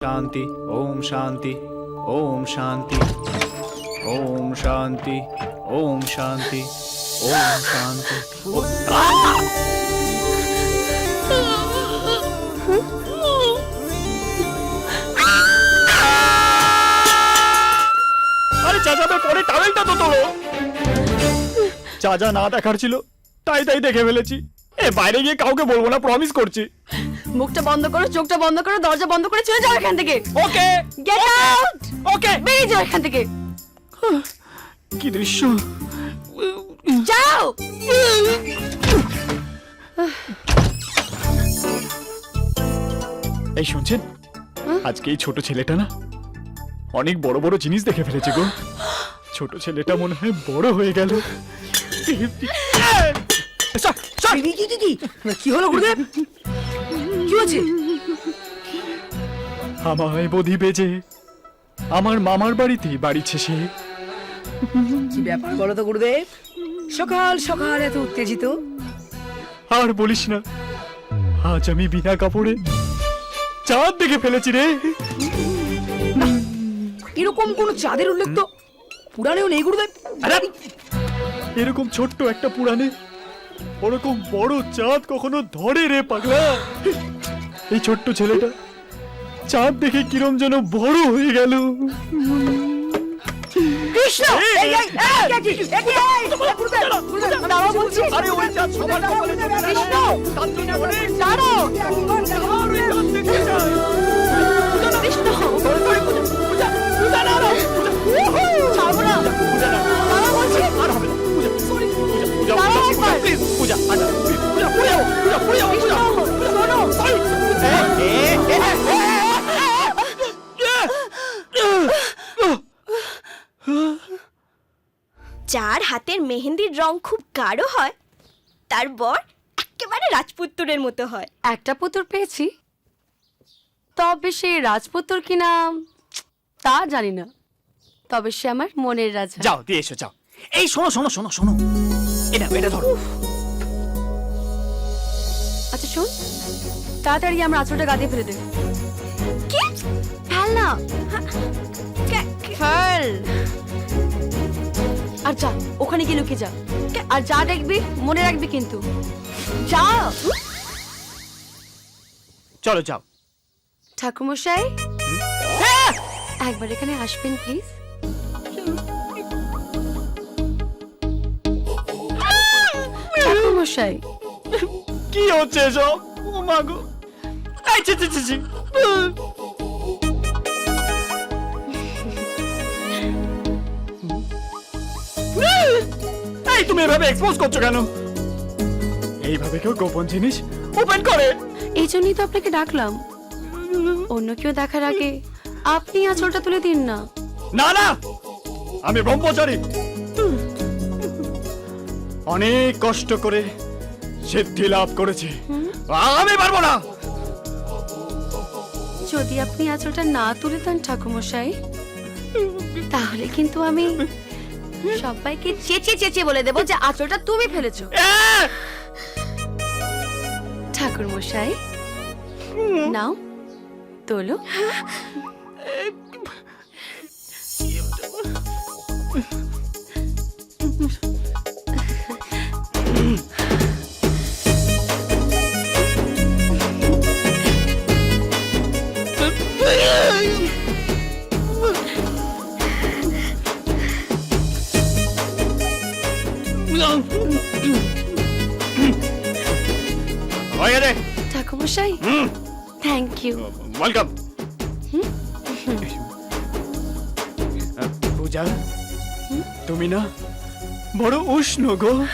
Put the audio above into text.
शांति ओम शांति ओम शांति ओम शांति ओम शांति ओम शांति ओ- আরে চাচাবে পরে টাওয়েলটা তো তোলো চাচা না দেখার ছিল তাই তাই দেখে ফেলেছি এ বাইরে গিয়ে কাউকে বলবো না প্রমিস করছি মুখটা বন্ধ করো চোখটা বন্ধ করো দরজা বন্ধ করে চলে যাও এখান থেকে ওকে গেট আউট ওকে বেরিয়ে যাও এখান থেকে কি দৃশ্য যাও এই শুনছেন আজকে এই ছোট ছেলেটা না অনেক বড় বড় জিনিস দেখে ফেলেছে গো ছোট ছেলেটা মনে হয় বড় হয়ে গেল কি হলো গুরুদেব কি হয়েছে? আমায় বধি বেজে আমার মামার বাড়িতে বাড়িছে সে কি ব্যাপার বলো তো গুরুদেব? সকাল সকাল এত উত্তেজিত। আর বলিস না আজ আমি বিনা কাপড়ে চাঁদ দেখে ফেলেছি রে। এরকম কোন চাঁদের উল্লেখ তো পুরাণেও নেই গুরুদেব? এরকম ছোট্ট একটা পুরাণে ওরকম বড় চাঁদ কখনো ধরে রে পাগলা। এই ছোট্ট ছেলেটা চাঁদ দেখে কিরম যেন বড় হয়ে গেল কৃষ্ণ। আরে ওই চাঁদ সবার কপালে যার হাতের মেহেন্দির রং খুব গাঢ় হয়। তার বর একেবারে রাজপুত্তরের মতো হয়। একটা পুতুর পেয়েছি। তবে সে রাজপুত্তর কি নাম তা জানি না। তবে সে আমার মনের রাজা। যাও দিয়ে এসো যাও। এই শোনো শোনো শোনো শোনো। এটা এটা ধরো। আচ্ছা শোন। তাড়াতাড়ি আমার আঁচলটা গাদিয়ে ফেলে দে। কি? ফেল না। কে- কে- ফেল আর যা ওখানে গিয়ে লুকিয়ে যা। আর যা দেখবি মনে রাখবি কিন্তু। যা! চলো যাও। ঠাকুমশাই একবার এখানে আসবেন প্লিজ। ঠাকুমশাই কি হচ্ছে এসব? ও মা গো। এই ছি ছি ছি। এই তুমি এভাবে এক্সপোজ করছ কেন? এইভাবে কেউ গোপন জিনিস ওপেন করে। এই জন্যই তো আপনাকে ডাকলাম। অন্য কেউ দেখার আগে আপনি আঁচলটা তুলে দিন না। না না! আমি ব্রহ্মচারী। অনেক কষ্ট করে সিদ্ধি লাভ করেছি। আমি পারব না! যদি আপনি আঁচলটা না তুলে দেন ঠাকুমশাই তাহলে কিন্তু আমি সবাইকে চেঁচিয়ে চেঁচিয়ে বলে দেবো যে আঁচলটা তুমি ফেলেছো! ঠাকুর মশাই নাও তোলো। হয়ে গেছে ঠাকুর মশাই থ্যাংক ইউ ওয়েলকাম পূজা তুমি না বড় উষ্ণ গো।